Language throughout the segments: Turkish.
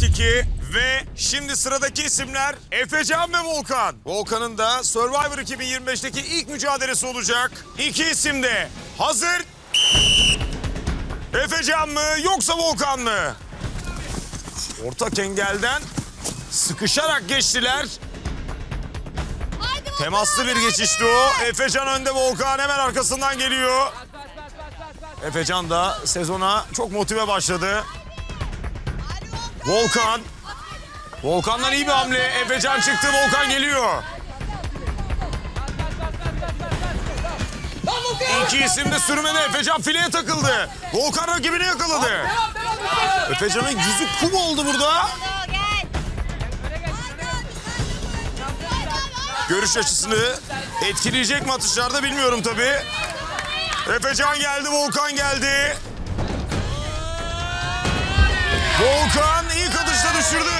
Fark 2 ve şimdi sıradaki isimler Efecan ve Volkan. Volkan'ın da Survivor 2025'teki ilk mücadelesi olacak. İki isim de hazır. Efecan mı yoksa Volkan mı? Ortak engelden sıkışarak geçtiler. Temaslı bir geçişti o. Efecan önde Volkan hemen arkasından geliyor. Efecan da sezona çok motive başladı. Volkan. Volkan'dan iyi bir hamle. Efecan çıktı. Volkan geliyor. İki isim de sürmede. Efecan fileye takıldı. Volkan rakibini yakaladı. Efecan'ın yüzü kum oldu burada. Görüş açısını etkileyecek mi atışlarda bilmiyorum tabii. Efecan geldi, Volkan geldi. Volkan ilk atışta düşürdü.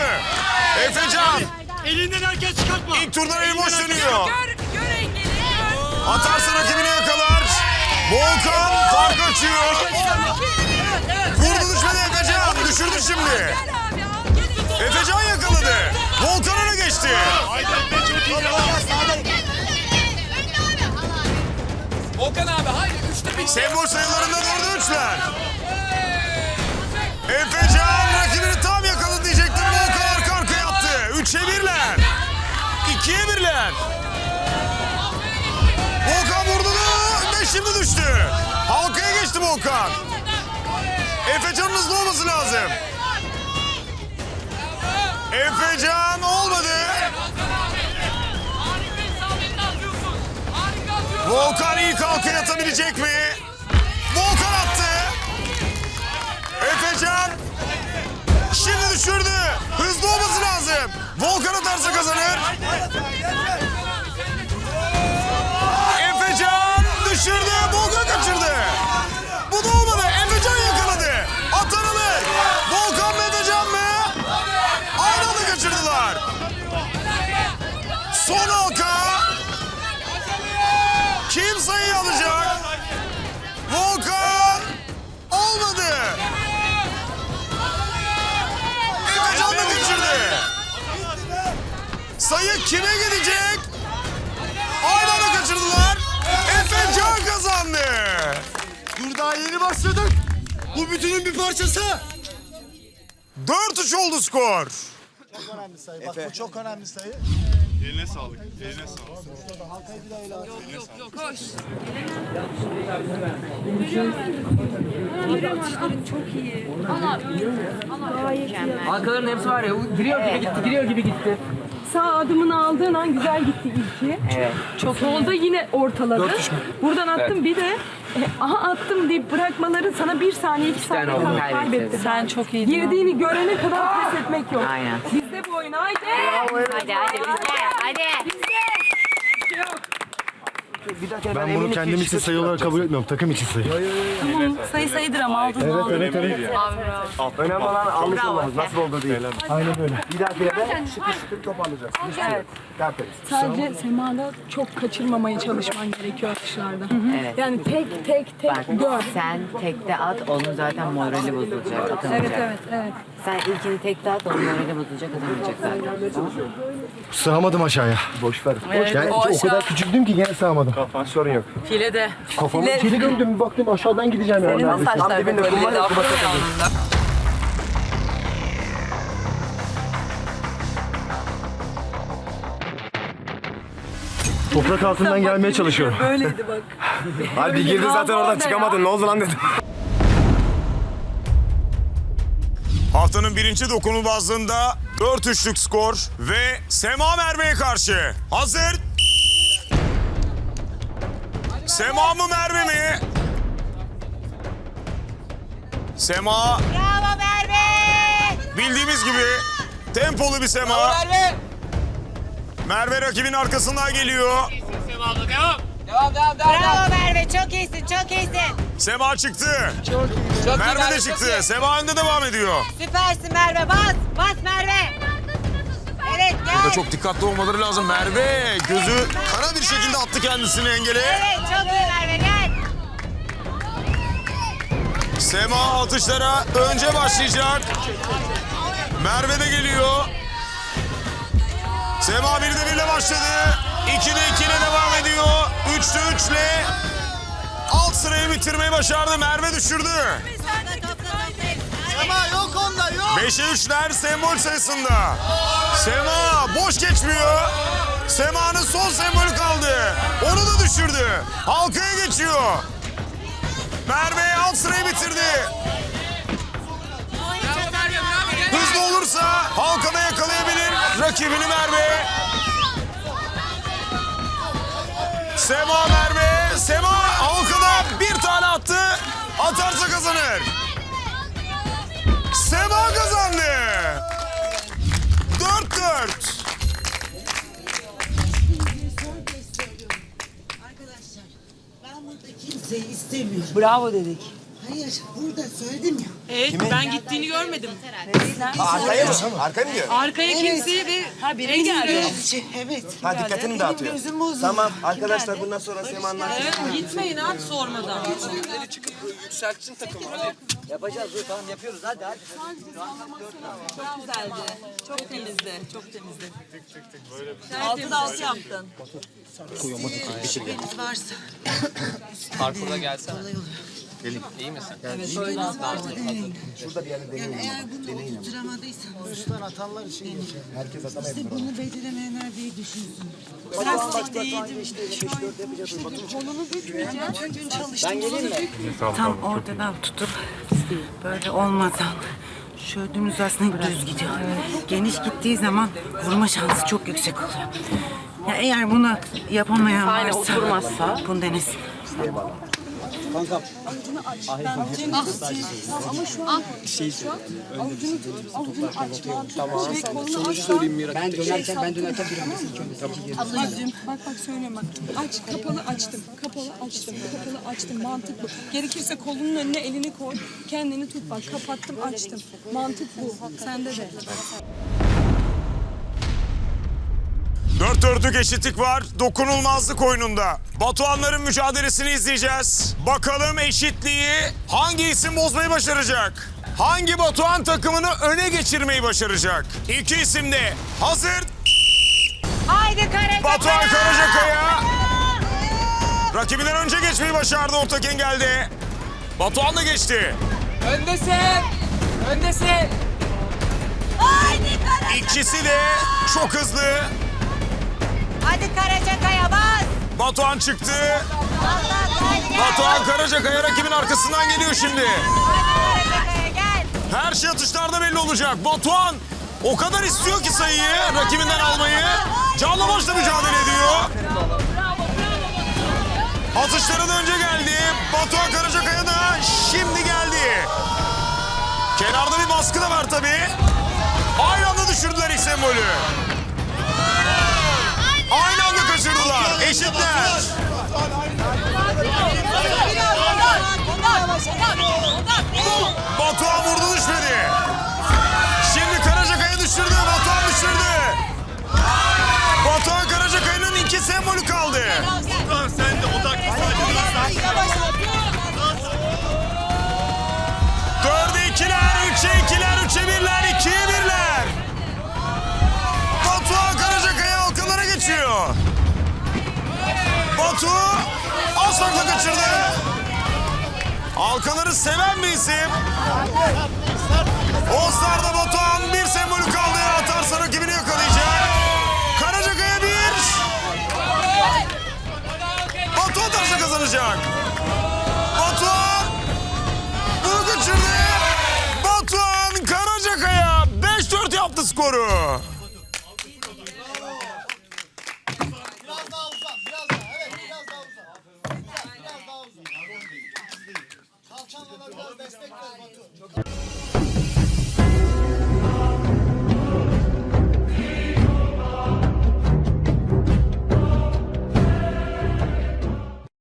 Efecan Elinden herkes çıkartma. ilk turdan eli boş dönüyor. Gör, gör engeli. Atarsa rakibini yakalar. Volkan fark açıyor. Vurdu düşmedi Efecan. Düşürdü şimdi. Efecan yakaladı. Volkan öne geçti. Volkan abi haydi üçte bir. Sembol sayılarında dördü üçler. İkiye birler. Volkan vurdu da ve şimdi düştü. Halkaya geçti Volkan. Efecan'ın hızlı olması lazım. Efecan olmadı. Volkan ilk halkaya atabilecek mi? Volkan attı. Efecan şimdi düşürdü. Hızlı olması lazım. Volkan atarsa kazanır. Efecan Sayı kime gidecek? Aynı anda kaçırdılar. Efecan kazandı. Dur daha yeni başladık. Bu bütünün bir parçası. 4-3 oldu skor. önemli sayı. Bak bu çok önemli sayı. Eline sağlık. Eline sağlık. Koş. Arkaların hepsi var ya giriyor gibi gitti giriyor gibi gitti. Sağ adımını aldığın an güzel gitti ilki. Evet. Çok Solda yine ortaladı. Buradan attım bir de e, aha attım deyip bırakmaları sana bir saniye iki tane saniye oldu, kaybettin. kaybetti. Sen çok iyiydin. Girdiğini görene kadar pes etmek yok. Aynen. Bizde bu oyun haydi. Hadi hadi bizde. Hadi. Ben bunu kendim için sayı olarak kabul etmiyorum. Takım için sayı. Sayı sayıdır ama aldın Evet aldın. evet evet. Önemli olan almış olmamız. Nasıl oldu değil. Aynen böyle. Bir dahakine de şıkır şıkır toparlayacağız. Evet. Sadece semada çok kaçırmamaya çalışman gerekiyor atışlarda. Evet. Yani tek tek tek Bak gör. sen tekte at onun zaten morali bozulacak atamayacak. Evet evet evet. Sen ilkini tekte at onun morali bozulacak atamayacak zaten. Tamam. Sığamadım aşağıya. Boş ver. Yani o kadar küçüldüm ki gene sığamadım. Kafan sorun yok. Filede. Kafamı içeri döndüm bir baktım aşağıdan gideceğim yani. Senin neredeyse. dibinde böyle kum var ya, daha kuma fazla takıldı. anında. Toprak altından gelmeye çalışıyorum. Böyleydi bak. Hadi girdin zaten oradan çıkamadın. Ne oldu lan dedim. Haftanın birinci dokunulmazlığında 4-3'lük skor ve Sema Merve'ye karşı. Hazır. Sema mı Merve mi? Sema Bravo Merve. bildiğimiz gibi tempolu bir Sema. Merve. Merve rakibin arkasından geliyor. Devam devam devam. Bravo Merve. Çok iyisin çok iyisin. Sema çıktı. Çok Merve iyi, de çok çıktı. iyi. Sema önde devam ediyor. Süpersin Merve. Bas. Bas Merve. Evet gel. Burada çok dikkatli olmaları lazım. Merve gözü kara bir şekilde attı kendisini engele. Evet çok iyi Merve gel. Sema atışlara önce başlayacak. Merve de geliyor. Sema 1'de 1 ile başladı. 2'de 2 ile devam ediyor. 3'te 3 ile alt sırayı bitirmeyi başardı. Merve düşürdü. Onda yok. 5'e 3'ler sembol sayısında. Sema boş geçmiyor. Sema'nın son sembolü kaldı. Onu da düşürdü. Halkaya geçiyor. Merve alt sırayı bitirdi. Hızlı olursa halkada yakalayabilir rakibini Merve. Sema Merve. Sema halkada bir tane attı. Atarsa kazanır. Kimseyi istemiyorum. Bravo dedik. Hayır burada söyledim ya. Evet ben gittiğini görmedim. Arkaya mı? Arkaya mı diyor? Arkaya kimseyi ve Ha biri geldi. Evet. Ha dikkatini dağıtıyor. Gözüm bozuldu. Tamam arkadaşlar bundan sonra Sema'nın Evet, gitmeyin abi sormadan. Çok güzeldi. Çok temizdi. Çok temizdi. Altı da altı yaptın. Deniz varsa. Parkurda gelsene. İyi misin? Yani eğer bunu oturtamadıysanız. Üstten atanlar için Herkes atamayabilir. İşte bunu beceremeyenler bir düşünsün. Plastik değildim. Kolunu bükmeyeceğim. Bütün gün çalıştım. Tam ortadan tutup böyle olmadan şu ödümüz aslında düz gidiyor. Geniş gittiği zaman vurma şansı çok yüksek oluyor. Ya eğer bunu yapamayan varsa oturmazsa bunu denesin. Ben dönerken ben dönerken bir Ablacığım bak bak söylüyorum bak. Aç kapalı açtım. Kapalı açtım. Kapalı açtım. Mantık bu. Gerekirse kolunun önüne elini koy. Kendini tut bak. Kapattım açtım. Mantık bu. Sende de. Dört dörtlük eşitlik var. Dokunulmazlık oyununda. Batuhanların mücadelesini izleyeceğiz. Bakalım eşitliği hangi isim bozmayı başaracak? Hangi Batuhan takımını öne geçirmeyi başaracak? İki isim de hazır. Haydi Karacakaya. Batuhan Karacakaya. Rakibinden önce geçmeyi başardı ortak engelde. Batuhan da geçti. Öndesin. Öndesin. Haydi Karacakaya. İkisi de çok hızlı. Batuhan çıktı. Batuhan Karacakaya rakibin arkasından geliyor şimdi. Her şey atışlarda belli olacak. Batuhan o kadar istiyor ki sayıyı rakibinden almayı. Canla başla mücadele ediyor. Atışlara da önce geldi. Batuhan Karacakaya da şimdi geldi. Kenarda bir baskı da var tabii. Aynı anda düşürdüler ilk sembolü. Kaçırdılar. Eşitler. Batuhan vurdu düşmedi. Batu asfaltla kaçırdı. Halkaları seven bir isim. All-Star'da Batuhan bir sembolü kaldı. Atarsa rakibini yakalayacak. Karacakaya bir. Batu atarsa kazanacak. Batuhan bunu kaçırdı. Batuhan Karacakaya 5-4 yaptı skoru. destek ver Batu.